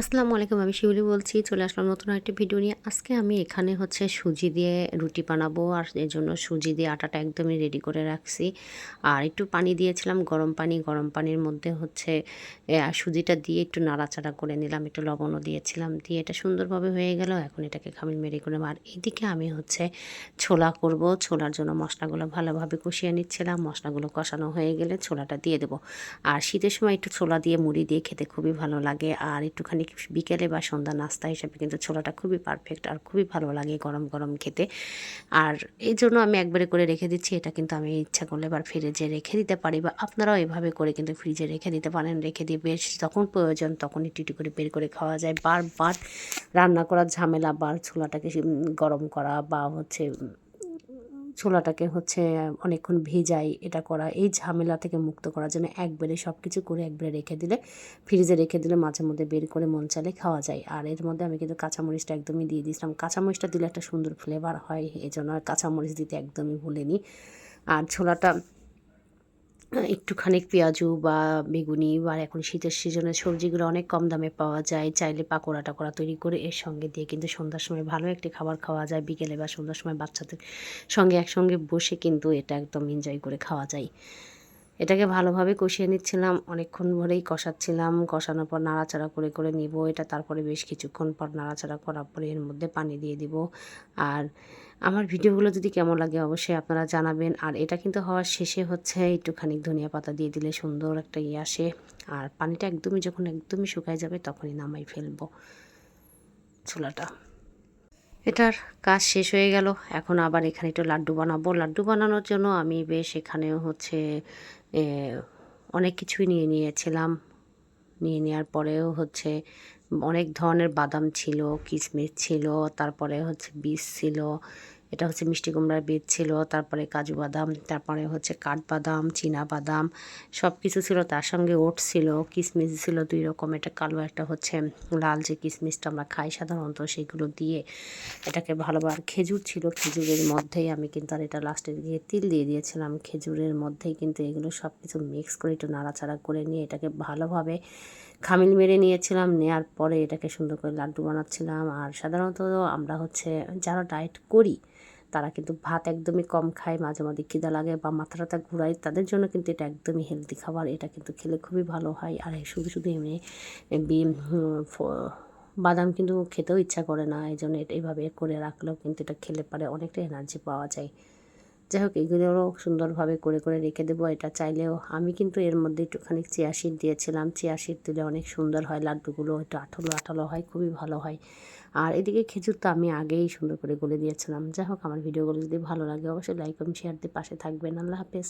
আসসালামু আলাইকুম, আমি শিউলি বলছি, চলে আসলাম নতুন একটা ভিডিও নিয়ে। আজকে আমি এখানে হচ্ছে সুজি দিয়ে রুটি বানাবো, আর এর জন্য সুজি দিয়ে আটাটা একদমই রেডি করে রাখছি। আর একটু পানি দিয়েছিলাম, গরম পানি, গরম পানির মধ্যে হচ্ছে সুজিটা দিয়ে একটু নাড়াচাড়া করে নিলাম, একটু লবণও দিয়েছিলাম, দিয়ে এটা সুন্দরভাবে হয়ে গেল, এখন এটাকে খামিল মেরে করে আর এদিকে আমি হচ্ছে ছোলা করব, ছোলার জন্য মশলাগুলো ভালোভাবে কষিয়ে নিচ্ছিলাম, মশলাগুলো কষানো হয়ে গেলে ছোলাটা দিয়ে দেবো। আর শীতের সময় একটু ছোলা দিয়ে মুড়ি দিয়ে খেতে খুবই ভালো লাগে, আর একটুখানি বিকেলে বা সন্ধ্যা নাস্তা হিসাবে কিন্তু ছোলাটা খুবই পারফেক্ট আর খুবই ভালো লাগে গরম গরম খেতে। আর এই জন্য আমি একবারে করে রেখে দিচ্ছি, এটা কিন্তু আমি ইচ্ছা করলে এবার ফ্রিজে রেখে দিতে পারি বা আপনারাও এভাবে করে কিন্তু ফ্রিজে রেখে দিতে পারেন, রেখে দিয়ে বেশ যখন প্রয়োজন তখন একটু করে বের করে খাওয়া যায়। বারবার রান্না করার ঝামেলা বার ছোলাটাকে গরম করা বা হচ্ছে ছোলাটাকে হচ্ছে অনেকক্ষণ ভেজাই এটা করা, এই ঝামেলা থেকে মুক্ত করার জন্য একবারে সব কিছু করে একবারে রেখে দিলে, ফ্রিজে রেখে দিলে মাঝে মধ্যে বের করে মন চালে খাওয়া যায়। আর এর মধ্যে আমি কিন্তু কাঁচামরিচটা একদমই দিয়ে দিয়েছিলাম। কাঁচামরিচটা দিলে একটা সুন্দর ফ্লেভার হয় এই জন্য আর কাঁচামরিচ দিতে একদমই ভুলিনি। আর ছোলাটা একটুখানি পেঁয়াজু বা বেগুনি বা এখন শীতের সিজনে সবজিগুলো অনেক কম দামে পাওয়া যায়। চাইলে পাকোড়া টাকোড়া তৈরি করে এর সঙ্গে দিয়ে কিন্তু সন্ধ্যার সময় ভালো একটি খাবার খাওয়া যায়। বিকেলে বা সন্ধ্যার সময় বাচ্চাদের সঙ্গে একসঙ্গে বসে কিন্তু এটা একদম এনজয় করে খাওয়া যায়। এটাকে ভালোভাবে কষিয়ে নিচ্ছিলাম, অনেকক্ষণ ধরেই কষাচ্ছিলাম, কষানোর পর নাড়াচাড়া করে করে নিব। এটা তারপরে বেশ কিছুক্ষণ পর নাড়াচাড়া করার পরে এর মধ্যে পানি দিয়ে দিব। আর আমার ভিডিওগুলো যদি কেমন লাগে অবশ্যই আপনারা জানাবেন। আর এটা কিন্তু হওয়ার শেষে হচ্ছে একটুখানি ধনিয়া পাতা দিয়ে দিলে সুন্দর একটা ইয়ে আসে। আর পানিটা একদমই যখন একদমই শুকায় যাবে তখনই নামাই ফেলব ছোলাটা এটার কাজ শেষ হয়ে গেল। এখন আবার এখানে একটু লাড্ডু বানাবো। লাড্ডু বানানোর জন্য আমি বেশ এখানেও হচ্ছে অনেক কিছুই নিয়ে নিয়েছিলাম। নিয়ে নেওয়ার পরেও হচ্ছে অনেক ধরনের বাদাম ছিল কিশমিশ ছিল, তারপরে হচ্ছে বীজ ছিল এটা হচ্ছে মিষ্টি কুমড়ার বীজ ছিল, তারপরে কাজু বাদাম, তারপরে হচ্ছে কাঠবাদাম চীনা বাদাম সব কিছু ছিল, তার সঙ্গে ওট ছিল কিশমিশ ছিল দুই রকম এটা কালো, একটা হচ্ছে লাল যে কিশমিশটা আমরা খাই সাধারণত সেগুলো দিয়ে এটাকে ভালোবার খেজুর ছিল, খেজুরের মধ্যেই আমি কিন্তু আর এটা লাস্টে দিয়ে তিল দিয়ে দিয়েছিলাম, খেজুরের মধ্যেই কিন্তু এগুলো সব কিছু মিক্স করে একটু নাড়াচাড়া করে নিয়ে এটাকে ভালোভাবে খামিল মেরে নিয়েছিলাম, নেয়ার পরে এটাকে সুন্দর করে লাড্ডু বানাচ্ছিলাম, আর সাধারণত আমরা হচ্ছে যারা ডায়েট করি তারা কিন্তু ভাত একদমই কম খায়, মাঝে মাঝে খিদা লাগে বা মাথা টাথা ঘুরায়, তাদের জন্য কিন্তু এটা একদমই হেলদি খাবার। এটা কিন্তু খেলে খুবই ভালো হয়। আর শুধু শুধু এমনি বাদাম কিন্তু খেতেও ইচ্ছা করে না। এই জন্য এটা এইভাবে করে রাখলেও কিন্তু এটা খেলে পারে অনেকটা এনার্জি পাওয়া যায়। যাই হোক এগুলোও সুন্দরভাবে করে করে রেখে দেবো, এটা চাইলেও আমি কিন্তু এর মধ্যে একটুখানি চেয়ার শিট দিয়েছিলাম। চেয়ার শিট দিলে অনেক সুন্দর হয়, লাড্ডুগুলো একটু আঠালো আঠালো হয়, খুবই ভালো হয়। আর এদিকে খেজুর তো আমি আগেই সুন্দর করে গলে দিয়েছিলাম। যাই হোক আমার ভিডিওগুলো যদি ভালো লাগে, অবশ্যই লাইক এবং শেয়ার দিয়ে পাশে থাকবেন। আল্লাহ হাফেজ।